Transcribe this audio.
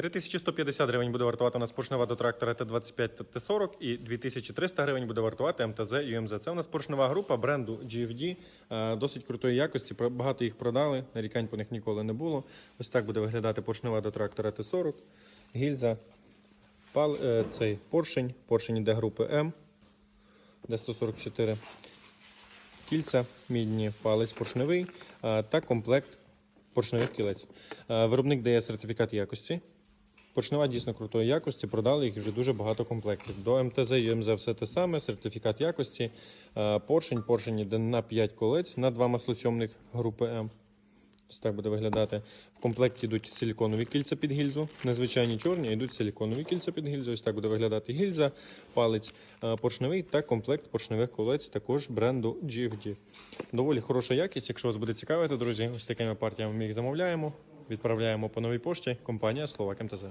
3150 гривень буде вартувати у нас поршнева до трактора Т-25 та Т-40 і 2300 гривень буде вартувати МТЗ UMZ. Це у нас поршнева група бренду GFD, е, досить крутої якості. Багато їх продали, нарікань по них ніколи не було. Ось так буде виглядати поршнева до трактора Т-40, гільза, пал, е, цей поршень, поршень іде групи М, Д-144, кільця, мідні, палець поршневий е, та комплект поршневих кілець. Виробник дає сертифікат якості. Поршнева дійсно крутої якості, продали їх вже дуже багато комплектів. До МТЗ і МЗ все те саме, сертифікат якості, Е, поршень, поршень йде на 5 колець, на 2 маслосьомних групи М. Ось так буде виглядати. В комплекті йдуть силіконові кільця під гільзу, незвичайні чорні, йдуть силіконові кільця під гільзу. Ось так буде виглядати гільза, палець е, поршневий та комплект поршневих колець також бренду GFD. Доволі хороша якість. Якщо вас буде цікавити, друзі, ось такими партіями ми їх замовляємо. Відправляємо по новій пошті. Компанія Словак МТЗ.